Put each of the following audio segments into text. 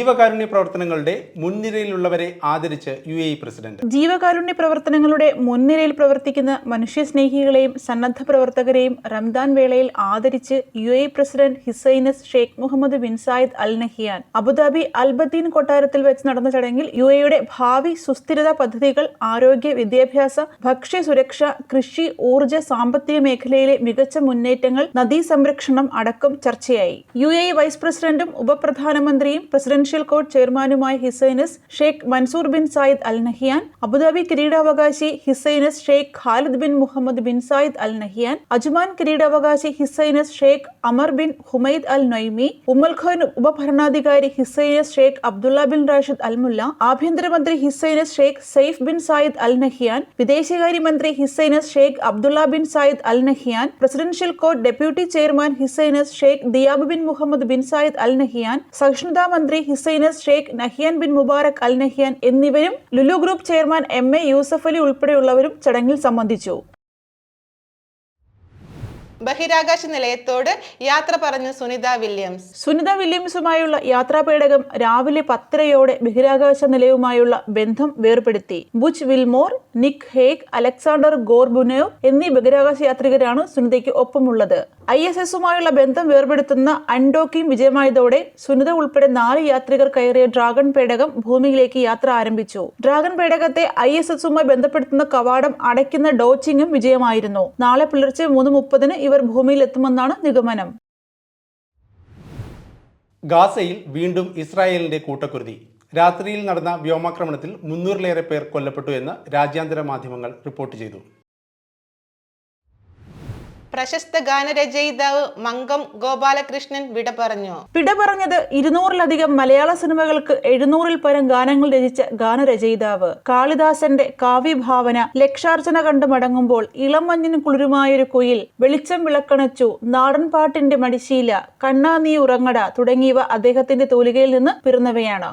ജീവകാരുണ്യ പ്രവർത്തനങ്ങളുടെ മുൻനിരയിലുള്ളവരെ ആദരിച്ച് യു എ പ്രസിഡന്റ്. ജീവകാരുണ്യ പ്രവർത്തനങ്ങളുടെ മുൻനിരയിൽ പ്രവർത്തിക്കുന്ന മനുഷ്യസ്നേഹികളെയും സന്നദ്ധ പ്രവർത്തകരെയും റംദാൻ വേളയിൽ ആദരിച്ച് U A president his highness Sheikh Mohammed bin Zayed Al Nahyan. Abu Dhabi Al Bateen കൊട്ടാരത്തിൽ വെച്ച് നടന്ന ചടങ്ങിൽ യു എയുടെ ഭാവി സുസ്ഥിരത പദ്ധതികൾ ആരോഗ്യ വിദ്യാഭ്യാസ ഭക്ഷ്യ സുരക്ഷ കൃഷി ഊർജ സാമ്പത്തിക മേഖലയിലെ മികച്ച മുന്നേറ്റങ്ങൾ നദീ സംരക്ഷണം അടക്കം ചർച്ചയായി. യു എ വൈസ് പ്രസിഡന്റും ഉപപ്രധാനമന്ത്രിയും പ്രസിഡൻഷ്യൽ കോർട്ട് ചെയർമാനുമായ his highness Sheikh Mansour bin Zayed Al Nahyan Abu Dhabi കിരീടാവകാശി his highness Sheikh Khalid bin Mohamed bin Zayed Al Nahyan Ajman കിരീടാവകാശി his highness Sheikh Ammar bin Humaid Al Nuaimi Umm Al Quwain ഉപഭരണാധികാരി his highness Sheikh Abdullah bin Rashid Al Mualla ആഭ്യന്തരമന്ത്രി his highness Sheikh Saif bin Zayed Al Nahyan വിദേശകാര്യമന്ത്രി his highness Sheikh Abdullah bin Zayed Al Nahyan presidential court deputy chairman his highness Sheikh Diab bin Mohamed bin Zayed Al Nahyan സഹിഷ്ണുതാ മന്ത്രി his highness Sheikh Nahyan bin Mubarak Al Nahyan എന്നിവരും Lulu group chairman M A Yusuff Ali ഉൾപ്പെടെയുള്ളവരും ചടങ്ങിൽ സംബന്ധിച്ചു. ബഹിരാകാശ നിലയത്തോട് യാത്ര പറഞ്ഞു Sunitha Williams. Sunitha വില്യംസുമായുള്ള യാത്രാ പേടകം രാവിലെ പത്തരയോടെ ബഹിരാകാശ നിലയവുമായുള്ള ബന്ധം വേർപെടുത്തി. Butch Wilmore Nick Hague Alexander Gorbunov എന്നീ ബഹിരാകാശ യാത്രികരാണ് സുനിതയ്ക്ക് ഒപ്പമുള്ളത്. ഐ എസ് എസുമായുള്ള ബന്ധം വേർപെടുത്തുന്ന അൺഡോക്കിംഗ് വിജയമായതോടെ സുനിത ഉൾപ്പെടെ നാല് യാത്രികർ കയറിയ ഡ്രാഗൺ പേടകം ഭൂമിയിലേക്ക് യാത്ര ആരംഭിച്ചു. ഡ്രാഗൺ പേടകത്തെ ഐ എസ് എസുമായി ബന്ധപ്പെടുത്തുന്ന കവാടം അടയ്ക്കുന്ന ഡോച്ചിങ്ങും വിജയമായിരുന്നു. നാളെ പുലർച്ചെ മൂന്ന് മുപ്പതിന് ഇവർ ഭൂമിയിലെത്തുമെന്നാണ് നിഗമനം. ഗാസയിൽ വീണ്ടും ഇസ്രായേലിന്റെ കൂട്ടക്കുരുതി. രാത്രിയിൽ നടന്ന വ്യോമാക്രമണത്തിൽ മുന്നൂറിലേറെ പേർ കൊല്ലപ്പെട്ടു എന്ന് രാജ്യാന്തര മാധ്യമങ്ങൾ റിപ്പോർട്ട് ചെയ്തു. പ്രശസ്ത ഗാനരചയിതാവ് മംഗം ഗോപാലകൃഷ്ണൻ വിട പറഞ്ഞു. വിട പറഞ്ഞത് ഇരുന്നൂറിലധികം മലയാള സിനിമകൾക്ക് എഴുന്നൂറിൽ പരം ഗാനങ്ങൾ രചിച്ച ഗാനരചയിതാവ്. കാളിദാസന്റെ കാവ്യഭാവന ലക്ഷാർച്ചന കണ്ടു മടങ്ങുമ്പോൾ ഇളം മഞ്ഞിന് കുളിരുമായൊരു കുയിൽ വെളിച്ചം വിളക്കണച്ചു നാടൻപാട്ടിന്റെ മടിശീല കണ്ണാ നീ ഉറങ്ങട തുടങ്ങിയവ അദ്ദേഹത്തിന്റെ തൂലികയിൽ നിന്ന് പിറന്നവയാണ്.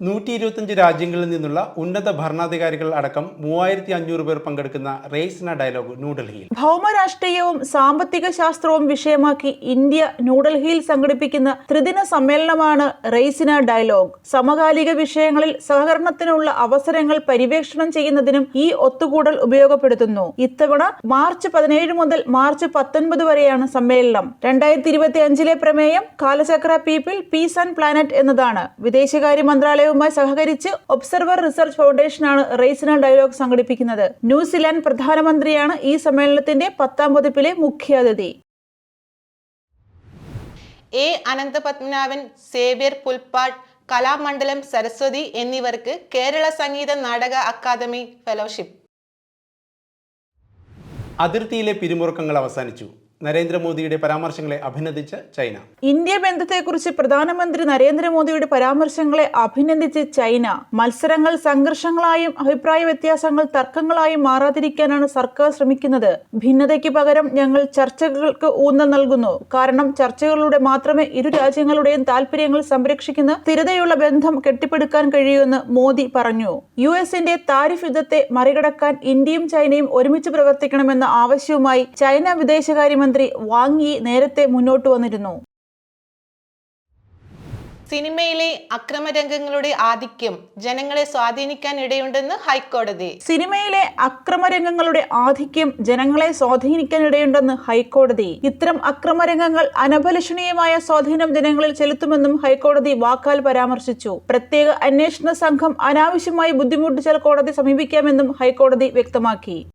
നൂറ്റി ഇരുപത്തഞ്ച് രാജ്യങ്ങളിൽ നിന്നുള്ള ഉന്നത ഭരണാധികാരികൾ അടക്കം മൂവായിരത്തി അഞ്ഞൂറ് പേർ പങ്കെടുക്കുന്ന റേസ്ന ഡയലോഗ് ന്യൂഡൽഹിയിൽ. ഭൗമരാഷ്ട്രീയവും സാമ്പത്തിക ശാസ്ത്രവും വിഷയമാക്കി ഇന്ത്യ ന്യൂഡൽഹിയിൽ സംഘടിപ്പിക്കുന്ന ത്രിദിന സമ്മേളനമാണ് റേസ്ന ഡയലോഗ്. സമകാലിക വിഷയങ്ങളിൽ സഹകരണത്തിനുള്ള അവസരങ്ങൾ പര്യവേക്ഷണം ചെയ്യുന്നതിനും ഈ ഒത്തുകൂടൽ ഉപയോഗപ്പെടുത്തുന്നു. ഇത്തവണ മാർച്ച് പതിനേഴ് മുതൽ മാർച്ച് പത്തൊൻപത് വരെയാണ് സമ്മേളനം. രണ്ടായിരത്തി ഇരുപത്തി അഞ്ചിലെ പ്രമേയം Kalachakra people peace and planet എന്നതാണ്. വിദേശകാര്യ മന്ത്രാലയവുമായി സഹകരിച്ച് ഒബ്സർവർ റിസർച്ച് ഫൗണ്ടേഷനാണ് റേസിനൽ ഡയലോഗ് സംഘടിപ്പിക്കുന്നത്. ന്യൂസിലാൻഡ് പ്രധാനമന്ത്രിയാണ് ഈ സമ്മേളനത്തിന്റെ പത്താം പതിപ്പിലെ മുഖ്യാതിഥി. എ. അനന്തപത്മനാഭൻ സേവ്യർ പുൽപ്പാട് കലാമണ്ഡലം സരസ്വതി എന്നിവർക്ക് കേരള സംഗീത നാടക അക്കാദമി ഫെലോഷിപ്പ്. അതിർത്തിയിലെ പിരിമുറുക്കങ്ങൾ അവസാനിച്ചു. നരേന്ദ്രമോദിയുടെ പരാമർശങ്ങളെ അഭിനന്ദിച്ച് ചൈന. ഇന്ത്യ ബന്ധത്തെക്കുറിച്ച് പ്രധാനമന്ത്രി നരേന്ദ്രമോദിയുടെ പരാമർശങ്ങളെ അഭിനന്ദിച്ച് ചൈന. മത്സരങ്ങൾ സംഘർഷങ്ങളായും അഭിപ്രായ വ്യത്യാസങ്ങൾ തർക്കങ്ങളായും മാറാതിരിക്കാനാണ് സർക്കാർ ശ്രമിക്കുന്നത്. ഭിന്നതയ്ക്ക് പകരം ഞങ്ങൾ ചർച്ചകൾക്ക് ഊന്നൽ നൽകുന്നു. കാരണം ചർച്ചകളിലൂടെ മാത്രമേ ഇരു രാജ്യങ്ങളുടെയും താൽപര്യങ്ങൾ സംരക്ഷിക്കുന്ന സ്ഥിരതയുള്ള ബന്ധം കെട്ടിപ്പടുക്കാൻ കഴിയൂവെന്ന് മോദി പറഞ്ഞു. യു എസിന്റെ താരിഫ് യുദ്ധത്തെ മറികടക്കാൻ ഇന്ത്യയും ചൈനയും ഒരുമിച്ച് പ്രവർത്തിക്കണമെന്ന ആവശ്യവുമായി ചൈന വിദേശകാര്യമന്ത്രി വാങ് യി നേരത്തെ മുന്നോട്ട് വന്നിരുന്നു. സിനിമയിലെ അക്രമരംഗങ്ങളുടെ ആധിക്യം ജനങ്ങളെ സ്വാധീനിക്കാൻ ഇടയുണ്ടെന്ന് ഹൈക്കോടതി. സിനിമയിലെ അക്രമരംഗങ്ങളുടെ ആധിക്യം ജനങ്ങളെ സ്വാധീനിക്കാൻ ഇടയുണ്ടെന്ന് ഹൈക്കോടതി. ഇത്തരം അക്രമരംഗങ്ങൾ അനഭലഷണീയമായ സ്വാധീനം ജനങ്ങളിൽ ചെലുത്തുമെന്നും ഹൈക്കോടതി വാക്കാൽ പരാമർശിച്ചു. പ്രത്യേക അന്വേഷണ സംഘം അനാവശ്യമായി ബുദ്ധിമുട്ടിച്ചാൽ കോടതി സമീപിക്കാമെന്നും ഹൈക്കോടതി വ്യക്തമാക്കി.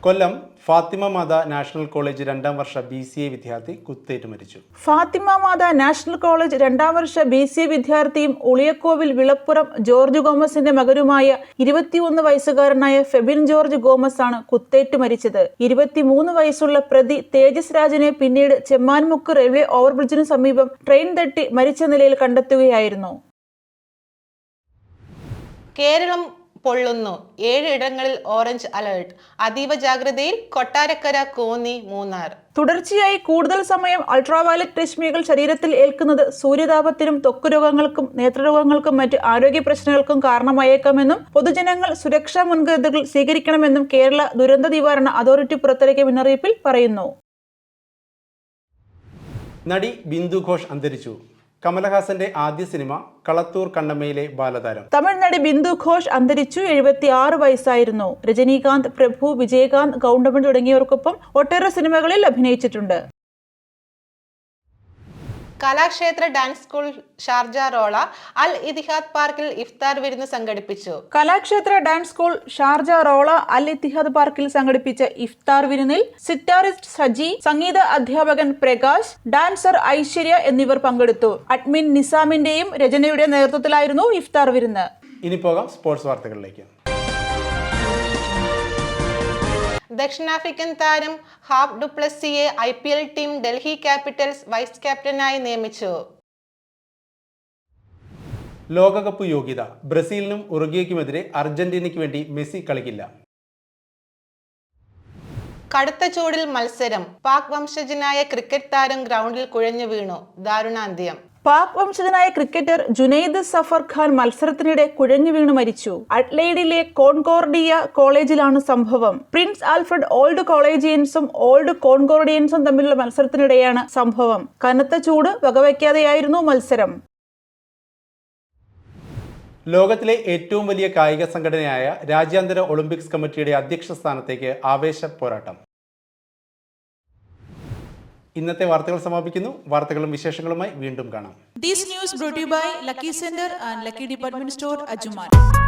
കൊല്ലം ഫാത്തിമ മാത നാഷണൽ കോളേജ് രണ്ടാം വർഷ ബി സി എ വിദ്യാർത്ഥി കുത്തേറ്റ് മരിച്ചു. ഫാത്തിമ മാത നാഷണൽ കോളേജ് രണ്ടാം വർഷ ബി സി എ വിദ്യാർത്ഥിയും ഉളിയക്കോവിൽ വിളപ്പുറം ജോർജ് ഗോമസിന്റെ മകനുമായ ഇരുപത്തിയൊന്ന് വയസ്സുകാരനായ ഫെബിൻ ജോർജ് ഗോമസ് ആണ് കുത്തേറ്റ് മരിച്ചത്. ഇരുപത്തിമൂന്ന് വയസ്സുള്ള പ്രതി തേജസ് രാജിനെ പിന്നീട് ചെമ്മാൻമുക്ക് റെയിൽവേ ഓവർബ്രിഡ്ജിനു സമീപം ട്രെയിൻ തട്ടി മരിച്ച നിലയിൽ കണ്ടെത്തുകയായിരുന്നു. കേരളം പൊള്ളുന്നു. ഏഴ് ഇടങ്ങളിൽ ഓറഞ്ച് അലർട്ട്. അതീവ ജാഗ്രതയിൽ കൊട്ടാരക്കര കോന്നി മൂന്നാർ. തുടർച്ചയായി കൂടുതൽ സമയം അൾട്രാവയലറ്റ് രശ്മികൾ ശരീരത്തിൽ ഏൽക്കുന്നത് സൂര്യതാപത്തിനും തൊക്കു രോഗങ്ങൾക്കും നേത്രരോഗങ്ങൾക്കും മറ്റ് ആരോഗ്യ പ്രശ്നങ്ങൾക്കും കാരണമായേക്കാമെന്നും പൊതുജനങ്ങൾ സുരക്ഷാ മുൻകരുതലുകൾ സ്വീകരിക്കണമെന്നും കേരള ദുരന്ത നിവാരണ അതോറിറ്റി പുറത്തിറക്കിയ മുന്നറിയിപ്പിൽ പറയുന്നു. നടി ബിന്ദു ഘോഷ് അന്തരിച്ചു. കമലഹാസന്റെ ആദ്യ സിനിമ കളത്തൂർ കണ്ണമ്മയിലെ ബാലതാരം. തമിഴ്നാട് നടി ബിന്ദു ഘോഷ് അന്തരിച്ചു എഴുപത്തി ആറ് വയസ്സായിരുന്നു. രജനീകാന്ത് പ്രഭു വിജയകാന്ത് ഗൗണ്ടമൺ തുടങ്ങിയവർക്കൊപ്പം ഒട്ടേറെ സിനിമകളിൽ അഭിനയിച്ചിട്ടുണ്ട്. Kalakshetra dance school Sharjah Rolla Al Ittihad പാർക്കിൽ ഇഫ്താർ വിരുന്ന് സംഘടിപ്പിച്ചു. Kalakshetra dance school Sharjah Rolla Al Ittihad പാർക്കിൽ സംഘടിപ്പിച്ച ഇഫ്താർ വിരുന്നിൽ സിറ്റാറിസ്റ്റ് സജി സംഗീത അധ്യാപകൻ പ്രകാശ് ഡാൻസർ ഐശ്വര്യ എന്നിവർ പങ്കെടുത്തു. അഡ്മിൻ നിസാമിന്റെയും രചനയുടെ നേതൃത്വത്തിലായിരുന്നു ഇഫ്താർ വിരുന്ന്. ഇനി പോകാം സ്പോർട്സ് വാർത്തകളിലേക്ക്. ദക്ഷിണാഫ്രിക്കൻ താരം Faf ഡുപ്ലസിയെ I P L team Delhi capitals vice ക്യാപ്റ്റനായി നിയമിച്ചു. ലോകകപ്പ് യോഗ്യത ബ്രസീലിനും ഉറുഗ്വേക്കുമെതിരെ അർജന്റീനയ്ക്ക് വേണ്ടി മെസ്സി കളിക്കില്ല. കടുത്ത ചൂടിൽ മത്സരം. പാക് വംശജനായ ക്രിക്കറ്റ് താരം ഗ്രൗണ്ടിൽ കുഴഞ്ഞു വീണു. ദാരുണാന്ത്യം. പാക് വംശജനായ ക്രിക്കറ്റർ ജുനൈദ് സഫർ ഖാൻ മത്സരത്തിനിടെ കുഴഞ്ഞു വീണ് മരിച്ചു. അഡ്ലൈഡിലെ കോൺകോർഡിയ കോളേജിലാണ് സംഭവം. പ്രിൻസ് ആൽഫ്രഡ് ഓൾഡ് കോളേജിയൻസും ഓൾഡ് കോൺകോർഡിയൻസും തമ്മിലുള്ള മത്സരത്തിനിടെയാണ് സംഭവം. കനത്ത ചൂട് വകവയ്ക്കാതെയായിരുന്നു മത്സരം. ലോകത്തിലെ ഏറ്റവും വലിയ കായിക സംഘടനയായ രാജ്യാന്തര ഒളിമ്പിക്സ് കമ്മിറ്റിയുടെ അധ്യക്ഷ സ്ഥാനത്തേക്ക് ആവേശ പോരാട്ടം. ഇന്നത്തെ വാർത്തകൾ സമാപിക്കുന്നു വാർത്തകളും വിശേഷങ്ങളുമായി വീണ്ടും കാണാം to you by Lucky Sender and Lucky Department Store, Ajuman.